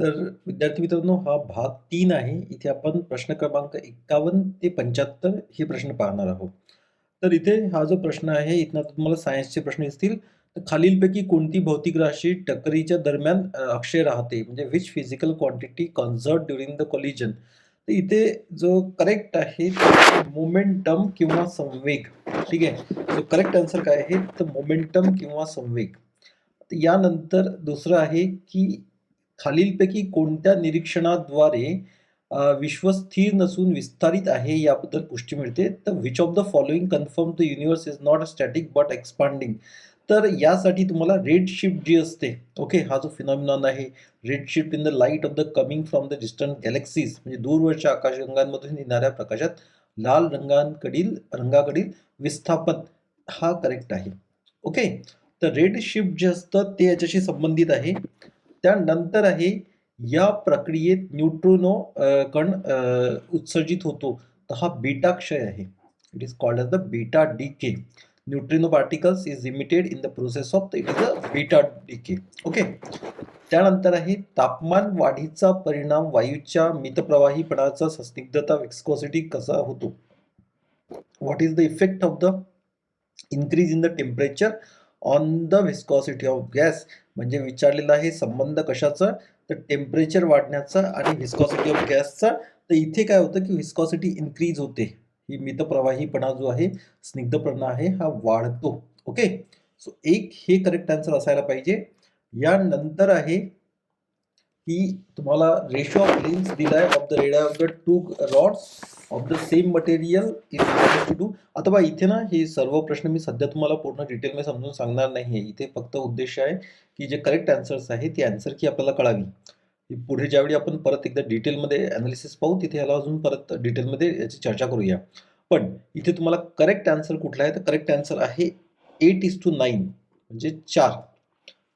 तर विद्यार्थी मित्रांनो हा भाग तीन आहे. इथे आपण प्रश्न क्रमांक 51 ते 75 हे प्रश्न पाहणार आहोत. तर इथे हा जो प्रश्न आहे इथनं तुम्हाला सायन्सचे प्रश्न दिसतील. तर खालीलपैकी कोणती भौतिक राशी टक्करीच्या दरम्यान अक्षय राहते? म्हणजे which physical quantity conserved during the collision तर इथे जो करेक्ट आहे मोमेंटम किंवा संवेग. ठीक आहे. जो करेक्ट आन्सर काय आहे? तर मोमेंटम किंवा संवेग. यानंतर दुसरं आहे की खालीलपैकी कोणत्या निरीक्षणाद्वारे विश्व स्थिर नसून विस्तारित आहे याबद्दल पुष्टी मिळते. तर which of the following confirm the universe is not static but expanding. तर यासाठी तुम्हाला रेड शिफ्ट जी असते, ओके, हा जो फिनॉमिनॉन आहे, red shift in the light of the coming from the distant galaxies म्हणजे दूरवरच्या आकाशगंगांमधून येणाऱ्या प्रकाशात लाल रंगांकडील रंगाकडील विस्थापन हा करेक्ट आहे. ओके. तर रेड शिफ्ट जे असतं ते याच्याशी संबंधित आहे. त्यानंतर आहे या प्रक्रियेत न्यूट्रिनो कण उत्सर्जित होतो. तर हा बीटा क्षय आहे. It is called as the beta decay. Neutrino particles is emitted in the process of it is a beta decay. Okay. त्यानंतर आहे तापमान वाढीचा परिणाम वायूच्या मितप्रवाहीपणाचा स्निग्धता विस्कोसिटी कसा होतो? What is the effect of the increase in the temperature on the viscosity of gas म्हणजे विचारलेला आहे संबंध कशाचा? तर टेम्परेचर वाढण्याचा आणि विस्कॉसिटी ऑफ गॅसचा. तर इथे काय होतं की विस्कॉसिटी इन्क्रीज होते. ही मितप्रवाहीपणा जो आहे, स्निग्धपणा आहे हा वाढतो. ओके. सो एक हे करेक्ट आन्सर असायला पाहिजे. यानंतर आहे की तुम्हाला रेशो ऑफ लेन्थ दिलाय of the red of the two rods of the same material is two two. आता इथे ना हे सर्व प्रश्न मी सध्या तुम्हाला पूर्ण डिटेलमध्ये समजून सांगणार नाहीये. इथे फक्त उद्देश आहे की जे करेक्ट आन्सर्स आहेत ती आन्सर की आपल्याला कळावी. पुढे ज्यावेळी आपण परत एकदा डिटेलमध्ये ॲनालिसिस पाहू तिथे याला अजून परत डिटेलमध्ये याची चर्चा करूया. पण इथे तुम्हाला करेक्ट आन्सर कुठला आहे? तर करेक्ट आन्सर आहे 8:9 म्हणजे चार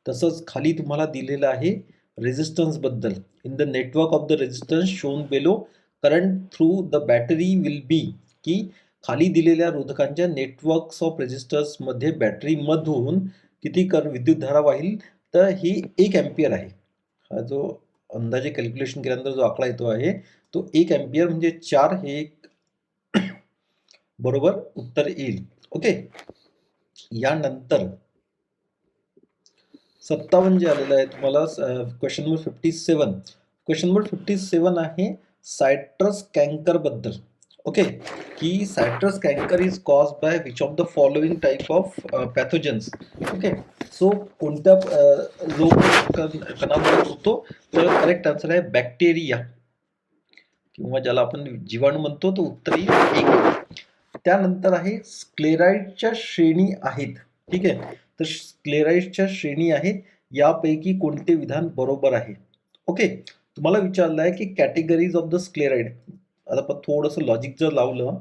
तसंच खाली तुम्हाला दिलेलं आहे रेझिस्टन्सबद्दल. In the network of the resistance shown below current through the battery will be की खाली दिलेल्या रोधकांच्या नेटवर्क्स ऑफ रेझिस्टर्समध्ये बॅटरीमधून किती कर विद्युत धारा वाहील? तर ही एक एम्पियर आहे. हा जो अंदाजे कॅल्क्युलेशन केल्यानंतर जो आकडा येतो आहे तो एक एम्पियर म्हणजे चार हे एक बरोबर उत्तर येईल. ओके. यानंतर 57 जे आलेलं आहे तुम्हाला क्वेश्चन नंबर 57. क्वेश्चन नंबर 57 आहे सायट्रस कॅन्करबद्दल. ओके. की citrus canker is cause by which of the following type of pathogens. Okay. So कोणत्या रोग कणामुळे होतो? तर करेक्ट आन्सर आहे बॅक्टेरिया किंवा ज्याला आपण जीवाणू म्हणतो तो उत्तर त्यानंतर आहे स्क्लेराइडच्या श्रेणी आहेत. ठीक आहे. तर स्क्लेराइडच्या श्रेणी आहे यापैकी कोणते विधान बरोबर आहे? ओके. तुम्हाला विचारलं आहे की कॅटेगरीज ऑफ द स्क्लेराइड. आता आपण थोडंसं लॉजिक जर लावलं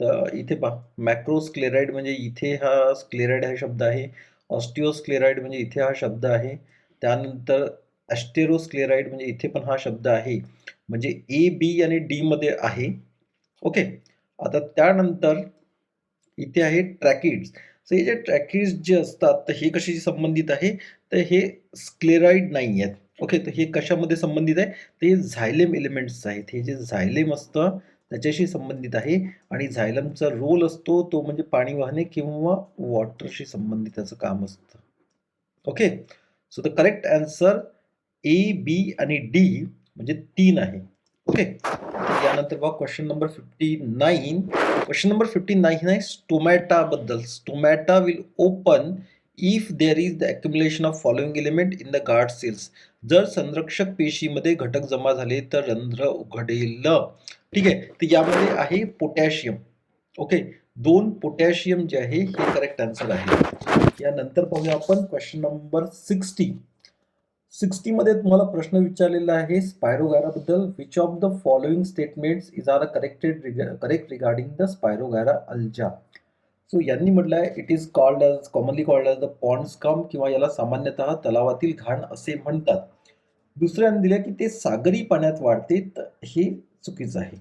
तर इथे पहा मॅक्रोस्क्लेराईड म्हणजे इथे हा स्क्लेराइड हा शब्द आहे. ऑस्टिओस्क्लेराईड म्हणजे इथे हा शब्द आहे. त्यानंतर ॲस्टेरोस्क्लेराइड म्हणजे इथे पण हा शब्द आहे. म्हणजे ए, बी आणि डी मध्ये आहे. ओके. आता त्यानंतर इथे आहे ट्रॅकिड्स. सो हे जे ट्रॅकिज जे असतात तर हे कशाशी संबंधित आहे? तर हे स्क्लेराईड नाही आहेत. ओके. तर हे कशामध्ये संबंधित आहे? तर हे झायलेम एलिमेंट्स आहेत. हे जे झायलेम असतं त्याच्याशी संबंधित आहे आणि झायलमचा रोल असतो तो म्हणजे पाणी वाहने किंवा वॉटरशी संबंधित त्याचं काम असतं. Okay. So the correct answer A, B आणि डी म्हणजे तीन आहे. ओके. यानंतर बघा क्वेश्चन नंबर 59. क्वेश्चन नंबर 59 आहे स्टोमॅटा बद्दल. Stomata will open if there is the accumulation of following element in the guard cells. जर संरक्षक पेशीमध्ये घटक जमा झाले तर रंध्र उघडेल. ठीक आहे. तर यामध्ये आहे पोटॅशियम. ओके. दोन पोटॅशियम जे आहे हे करेक्ट आन्सर आहे. यानंतर पाहूया आपण क्वेश्चन नंबर 60. 60 मध्ये तुम्हाला प्रश्न विचारलेला आहे स्पायरोगायराबद्दल which of the following statements is are corrected correct regarding the spirogyra algae. So यांनी म्हटलं आहे it is called as commonly called as the pond scum किंवा याला सामान्यतः तलावातील घाण असे म्हणतात. दुसऱ्याने दिलं की ते सागरी पाण्यात वाढते तर हे चुकीचं आहे.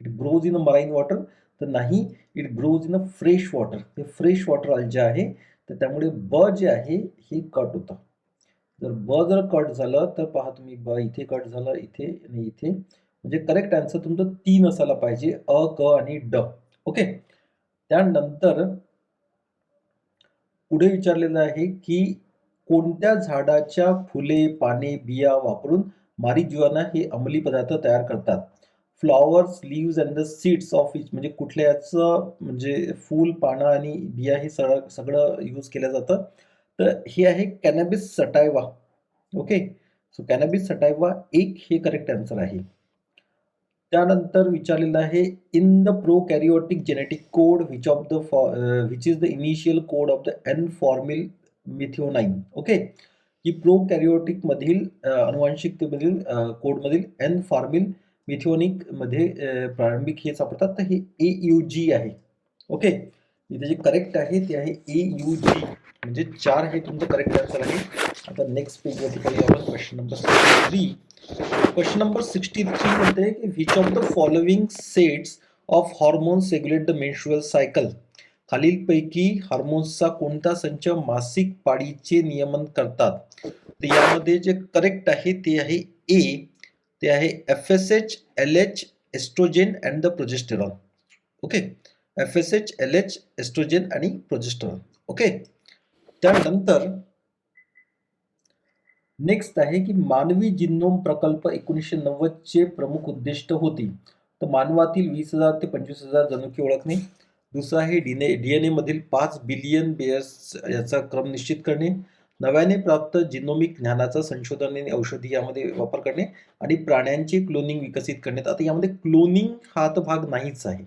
It grows in a marine water तर नाही it grows in a fresh water. हे फ्रेश वॉटर अल्जा आहे. तर त्यामुळे ब जे आहे हे कट होतं. जर ब जर कट झालं तर पहा तुम्ही ब इथे कट झालं इथे आणि इथे. म्हणजे करेक्ट आन्सर तुमचं तीन असायला पाहिजे अ क आणि ड. ओके त्यानंतर पुढे विचारलेलं आहे की कोणत्या झाडाच्या फुले पाने बिया वापरून मारिजुआना हे अंमली पदार्थ तयार करतात? Flowers leaves and the seeds of each म्हणजे कुठल्याचं म्हणजे फूल पानं आणि बिया हे सगळं सगळं यूज केलं जातं? तर हे आहे cannabis sativa. Okay so cannabis sativa एक हे करेक्ट आन्सर आहे. त्यानंतर विचारलेलं आहे in the prokaryotic genetic code which of the fo which is the initial code of the N formyl methionine okay ही प्रो कॅरिओटिकमधील अनुवांशिकतेमधील कोडमधील एन फॉर्मिल मिथिओनिकमध्ये प्रारंभिक हे सापडतात. तर हे ए यू जी आहे. ओके इथे जे करेक्ट आहे ते आहे ए यू जी म्हणजे चार हे तुमचं करेक्ट आन्सर आहे. आता नेक्स्ट पेजवरती पाहूया आपण question number three question number sixty three म्हणते की which of the following sets of hormones regulate the menstrual cycle खालीलपैकी हार्मोन्सचा कोणता संच मासिक पाळीचे नियमन करतात? तर यामध्ये जे करेक्ट आहे ते आहे ए ते आहे F S H L H estrogen and the progesterone okay F S H L H estrogen आणि प्रोजेस्टर ओके त्यानंतर नेक्स्ट आहे की मानवी जिनोम प्रकल्प एकोणीसशे नव्वदचे प्रमुख उद्दिष्ट होती. तर मानवातील वीस हजार ते पंचवीस हजार जनुकी ओळखणे. दुसरं आहे डीने डी एन एमधील पाच बिलियन बेअर्स याचा क्रम निश्चित करणे. नव्याने प्राप्त जिनोमिक ज्ञानाचा संशोधन आणि औषधी यामध्ये वापर करणे. आणि प्राण्यांचे क्लोनिंग विकसित करणे. आता यामध्ये क्लोनिंग हा तर भाग नाहीच आहे.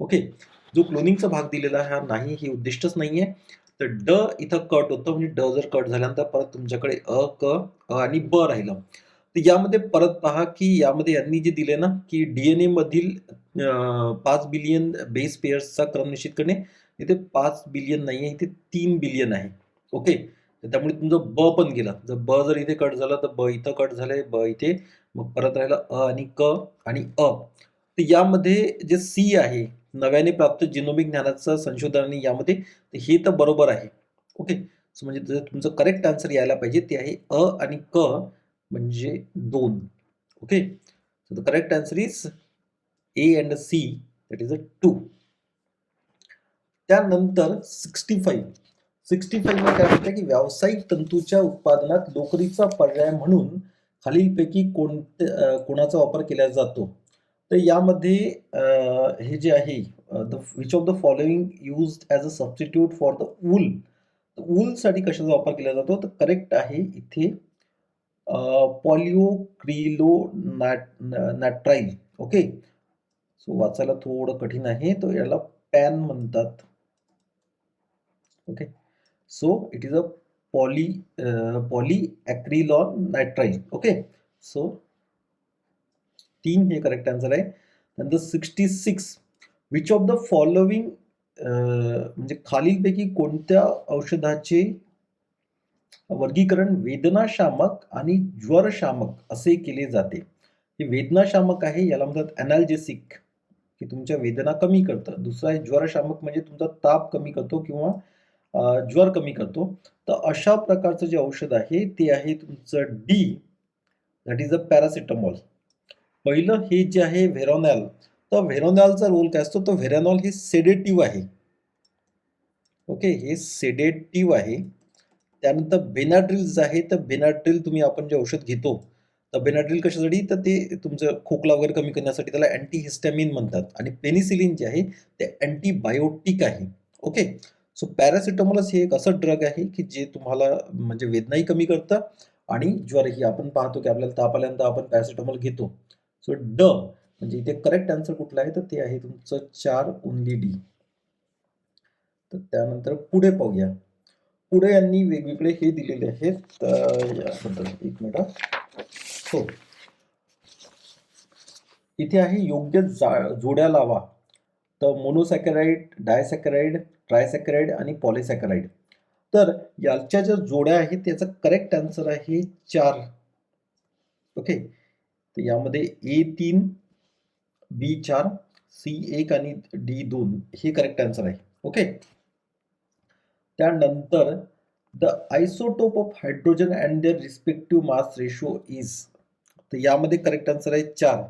ओके जो क्लोनिंगचा भाग दिलेला हा नाही हे उद्दिष्टच नाही आहे तर ड इथं कट होतं म्हणजे ड जर कट झाल्यानंतर परत तुमच्याकडे अ क अ आणि ब राहिलं. तर यामध्ये परत पहा की यामध्ये यांनी जे दिले ना की डी एन मधील पाच बिलियन बेस पेयर्सचा क्रम निश्चित करणे इथे पाच बिलियन नाही आहे इथे तीन बिलियन आहे. ओके त्यामुळे तुमचं ब पण गेला. जर ब जर इथे कट झाला तर ब इथं कट झालंय ब इथे मग परत राहिलं अ आणि क आणि अ. तर यामध्ये जे सी आहे नव्याने प्राप्त जिनोमिक ज्ञानाचं संशोधन आणि यामध्ये हे तर बरोबर आहे. ओके सो म्हणजे तुमचं करेक्ट आन्सर यायला पाहिजे ते आहे अ आणि क म्हणजे दोन. Okay so the correct answer is A and C that is a two त्यानंतर सिक्स्टी फाईव्ह सिक्स्टी फाईव्ह काय म्हणतात की व्यावसायिक तंतूच्या उत्पादनात लोकरीचा पर्याय म्हणून खालीलपैकी कोणते कोणाचा वापर केला जातो? तर यामध्ये हे जे आहे the which of the following use as a substitute for the wool वूलसाठी कशाचा वापर केला जातो? तर करेक्ट आहे इथे polyacrylo nat nitrile okay so वाचायला थोडं कठीण आहे तो याला पॅन म्हणतात. Okay so it is a poly polyacrylonitrile okay so तीन हे करेक्ट आन्सर आहे. नंतर sixty six which of the following म्हणजे खालीलपैकी कोणत्या औषधाचे वर्गीकरण वेदनाशामक आणि ज्वरशामक असे केले जाते? हे वेदनाशामक आहे याला म्हणतात अनाल्जेसिक की तुमच्या वेदना कमी करतं. दुसरं आहे ज्वरशामक म्हणजे तुमचा ताप कमी करतो किंवा ज्वर कमी करतो. तर अशा प्रकारचं जे औषध आहे ते आहे तुमचं D that is a paracetamol पहिलं हे जे आहे व्हेरोनॅल तर व्हेरोनॅलचा रोल काय असतो? तर व्हेरॅनॉल हे सेडेटिव्ह आहे. ओके हे सेडेटिव्ह आहे. त्यानंतर बेनाड्रिल जे आहे तर बेनाड्रिल तुम्ही आपण जे औषध घेतो तर बेनाड्रिल कशासाठी? तर ते तुमचं खोकला वगैरे कमी करण्यासाठी त्याला अँटीहिस्टॅमिन म्हणतात. आणि पेनिसिलिन जे आहे ते अँटीबायोटिक आहे. ओके सो पॅरासिटामॉलस हे एक असं ड्रग आहे की जे तुम्हाला म्हणजे वेदनाही कमी करतं आणि ज्वरही आपण पाहतो की आपल्याला ताप आल्यानंतर आपण पॅरासिटामॉल घेतो. सो ड म्हणजे इथे करेक्ट आन्सर कुठला आहे? तर ते आहे तुमचं चार ओनली डी तर त्यानंतर पुढे पाहूया. पुढे यांनी वेगवेगळे हे दिलेले आहेत. एक मिनिट हो. इथे आहे योग्य जा जोड्या लावा. तर मोनोसॅकराईड डायसॅकराईड ट्रायसॅकराईड आणि पॉलिसॅकराईड तर याच्या ज्या जोड्या आहेत त्याचा करेक्ट आन्सर आहे चार. ओके तर यामध्ये ए तीन बी चार सी एक आणि डी दोन हे करेक्ट आन्सर आहे. ओके त्यानंतर the isotope of hydrogen and their respective mass ratio is तर यामध्ये करेक्ट आन्सर आहे चार.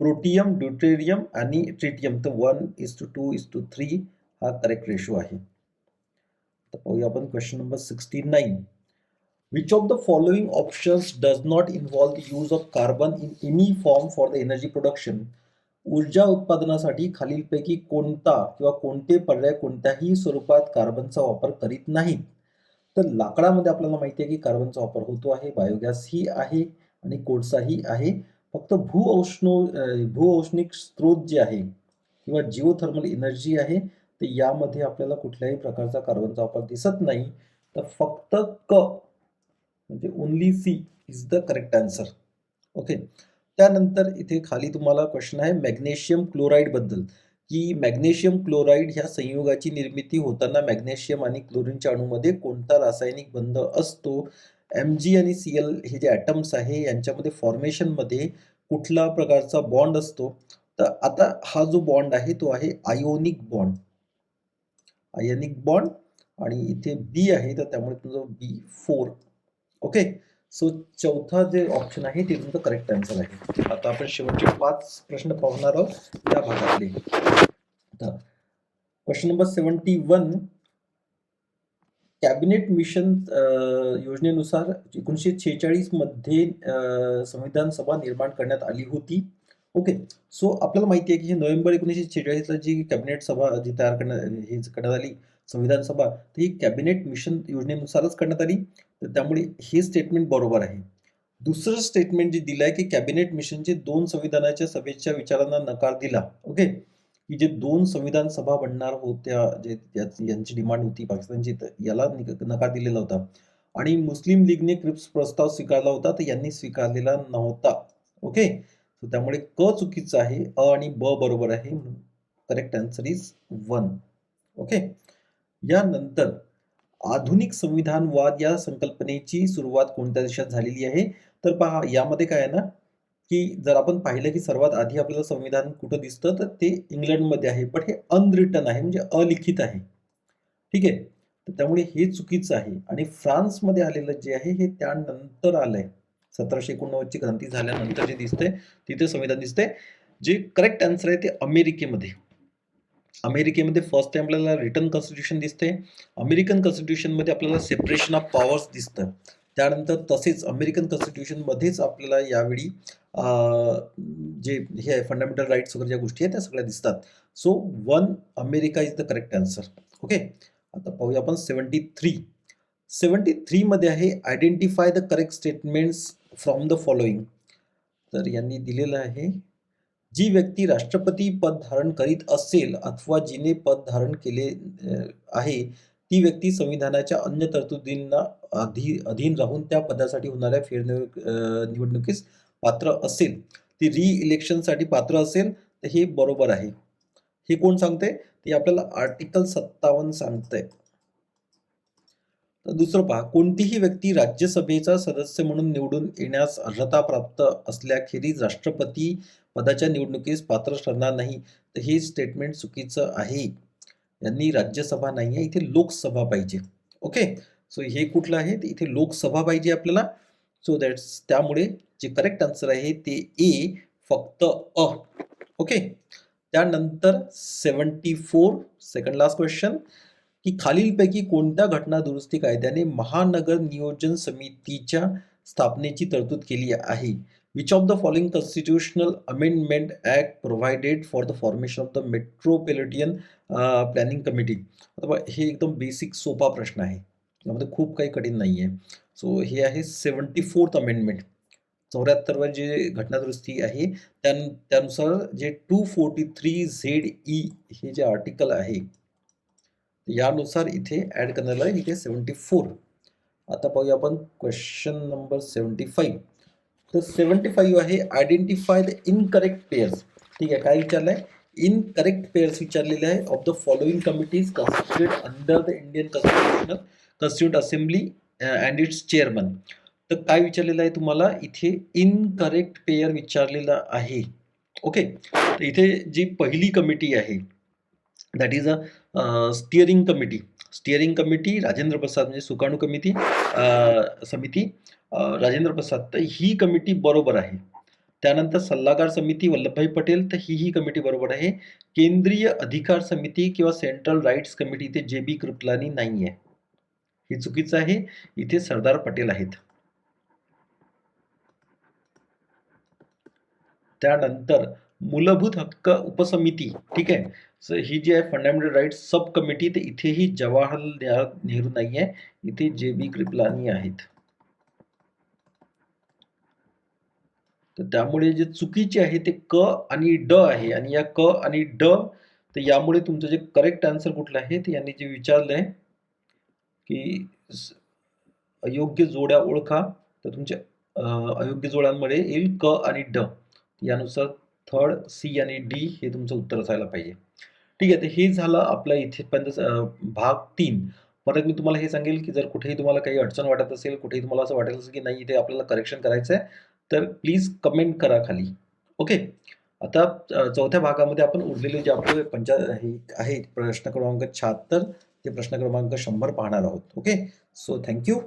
प्रोटियम ड्युटेरियम आणि ट्रिटियम तर one is two two is two three हा करेक्ट रेशो आहे. तर पाहूया आपण question number sixty nine Which of the following options does not involve the use of carbon in any form for the energy production ऊर्जा उत्पादनासाठी खालीलपैकी कोणता किंवा कोणते पर्याय कोणत्याही स्वरूपात कार्बनचा वापर करीत नाहीत? तर लाकडामध्ये आपल्याला माहिती आहे की कार्बनचा वापर होतो आहे बायोगॅस ही आहे आणि कोळसाही आहे. फक्त भूऔष्णो भूऔष्णिक स्रोत जे आहे किंवा जिओथर्मल एनर्जी आहे तर यामध्ये आपल्याला कुठल्याही प्रकारचा कार्बनचा वापर दिसत नाही. तर फक्त क म्हणजे only C is the correct answer okay त्यानंतर इथे खाली तुम्हाला क्वेश्चन आहे मॅग्नेशियम क्लोराईडबद्दल की मॅग्नेशियम क्लोराईड ह्या संयुगाची निर्मिती होताना मॅग्नेशियम आणि क्लोरीनच्या अणूमध्ये कोणता रासायनिक बंध असतो? एम जी आणि सी एल हे जे ॲटम्स आहे यांच्यामध्ये फॉर्मेशनमध्ये कुठला प्रकारचा बॉन्ड असतो? तर आता हा जो बॉन्ड आहे तो आहे आयोनिक बॉन्ड आयोनिक बॉन्ड आणि इथे बी आहे तर त्यामुळे तुमचं बी फोर ओके सो चौथा जे ऑप्शन आहे ते तुमचं करेक्ट आन्सर आहे. आता आपण शेवटचे पाच प्रश्न पाहणार आहोत त्या भागातले. Question number seventy one cabinet mission अं, योजनेनुसार एकोणीसशे छेचाळीसमध्ये संविधान सभा निर्माण करण्यात आली होती. ओके सो आपल्याला माहिती आहे की हे नोव्हेंबर एकोणीसशे छेचाळीसला जी कॅबिनेट सभा जी तयार करण्यात हे करण्यात आली संविधान सभा तर ही कॅबिनेट मिशन योजनेनुसारच करण्यात आली. तर त्यामुळे हे स्टेटमेंट बरोबर आहे. दुसरं स्टेटमेंट जे दिलं आहे की कॅबिनेट मिशनचे दोन संविधानाच्या सभेच्या विचारांना नकार दिला. ओके? की जे दोन संविधान सभा बनणार होत्या जे यांची डिमांड होती पाकिस्तानची याला नकार दिलेला होता. आणि मुस्लिम लीगने क्रिप्स प्रस्ताव स्वीकारला होता तर यांनी स्वीकारलेला नव्हता. ओके? त्यामुळे क चुकीचं आहे अ आणि ब बरोबर आहे म्हणून correct answer is one okay? यानंतर आधुनिक संविधानवाद या संकल्पनेची सुरुवात कोणत्या देशात झालेली आहे? तर पहा यामध्ये काय आहे ना की जर आपण पाहिलं की सर्वात आधी आपल्याला संविधान कुठं दिसतं तर ते इंग्लंडमध्ये आहे. पण हे अनरिटन आहे म्हणजे अलिखित आहे. ठीक आहे? तर त्यामुळे हे चुकीचं आहे. आणि फ्रान्समध्ये आलेलं जे आहे हे त्यानंतर आलंय. सतराशे एकोणनव्वदची क्रांती झाल्यानंतर जे दिसतंय तिथे संविधान दिसतंय. जे करेक्ट आन्सर आहे ते अमेरिकेमध्ये. अमेरिकेमध्ये फर्स्ट टाइम आपल्याला रिटर्न कॉन्स्टिट्यूशन दिसते अमेरिकन कॉन्स्टिट्यूशनमध्ये आपल्याला सेपरेशन ऑफ पॉवर्स दिसतं. त्यानंतर तसेच अमेरिकन कॉन्स्टिट्यूशनमध्येच आपल्याला यावेळी जे हे आहे फंडामेंटल राईट्स वगैरे ज्या गोष्टी आहेत त्या सगळ्या दिसतात. So one America is the correct answer okay आता पाहूया आपण सेवन्टी थ्री सेवन्टी थ्रीमध्ये आहे identify the correct statements from the following तर यांनी दिलेलं आहे जी व्यक्ती राष्ट्रपती पद धारण करीत असेल अथवा जिने पद धारण केले आहे ती व्यक्ती संविधानाच्या अन्य तरतुदींना अधी अधीन राहून त्या पदासाठी होणाऱ्या फेरनिव निवडणुकीस पात्र असेल. ती री इलेक्शनसाठी पात्र असेल तर हे बरोबर आहे. हे कोण सांगते ते आपल्याला आर्टिकल सत्तावन्न सांगतंय. तर दुसरं पहा कोणतीही व्यक्ती राज्यसभेचा सदस्य म्हणून निवडून येण्यास अर्हता प्राप्त असल्याखेरीज राष्ट्रपती पदाच्या निवडणुकीस पात्र ठरणार नाही तर हे स्टेटमेंट चुकीचं आहे. यांनी राज्यसभा नाही आहे इथे लोकसभा पाहिजे. ओके सो हे कुठलं आहे? इथे लोकसभा पाहिजे आपल्याला. सो दॅट्स त्यामुळे जे करेक्ट आन्सर आहे ते ए फक्त अ. ओके त्यानंतर seventy four second last question की खालीलपैकी कोणत्या घटना दुरुस्ती कायद्याने महानगर नियोजन समितीच्या स्थापनेची तरतूद केली आहे? Which of the following constitutional amendment act provided for the formation of the metropolitan planning committee आता बघा, हे एकदम बेसिक सोपा प्रश्न आहे. यामध्ये खूप काही कठीण नाही आहे सो हे आहे सेवन्टी फोर्थ अमेंडमेंट चौऱ्याहत्तरवर जे घटनादुरुस्ती आहे त्या त्यानुसार जे two forty three Z E हे जे आर्टिकल आहे यानुसार इथे ॲड करण्यात आलं इथे सेवन्टी फोर आता पाहूया आपण क्वेश्चन नंबर सेवन्टी फाईव्ह तर सेवन्टी फाईव्ह आहे आयडेंटिफाय द इनकरेक्ट पेअर्स ठीक आहे काय विचारलं आहे इनकरेक्ट पेअर्स विचारलेले आहे. Of the following committees constitute under the Indian constitutional constitute assembly and its chairman तर काय विचारलेलं आहे तुम्हाला? इथे इनकरेक्ट पेअर विचारलेला आहे. ओके तर इथे जी पहिली कमिटी आहे that is a steering committee steering committee Rajendra Prasad म्हणजे सुकाणू कमिटी uh, समिती uh, राजेंद्र प्रसाद तर ही कमिटी बरोबर आहे. त्यानंतर सल्लागार समिती वल्लभभाई पटेल तर ही ही कमिटी बरोबर आहे. केंद्रीय अधिकार समिती किंवा सेंट्रल राईट्स कमिटी इथे जे बी कृपलानी नाही आहे हे चुकीचं आहे. इथे सरदार पटेल आहेत. त्यानंतर मूलभूत हक्क उपसमिती ठीक आहे? ही जी आहे फंडामेंटल राईट्स सब कमिटी तर इथेही जवाहरलाल नेहरू नाही आहे इथे जे बी कृपलानी आहेत. तर त्यामुळे जे चुकीचे आहे ते क आणि ड आहे. आणि या क आणि ड तर यामुळे तुमचं जे करेक्ट आन्सर कुठलं आहे ते यांनी जे विचारलं आहे की अयोग्य जोड्या ओळखा. तर तुमच्या अयोग्य जोड्यांमध्ये येईल क आणि ड. यानुसार थर्ड सी आणि डी हे तुमचं उत्तर असायला पाहिजे. ठीक आहे तर हे झालं आपल्या इथेपर्यंत भाग तीन. परत मी तुम्हाला हे सांगेल की जर कुठेही तुम्हाला काही अडचण वाटत असेल कुठेही तुम्हाला असं वाटत असेल की नाही इथे आपल्याला करेक्शन करायचं आहे तर प्लीज कमेंट करा खाली. ओके आता चौथ्या भागामध्ये आपण उरलेले जे आपले पंचा हे आहे प्रश्न क्रमांक शहात्तर ते प्रश्न क्रमांक शंभर पाहणार आहोत. Okay so thank you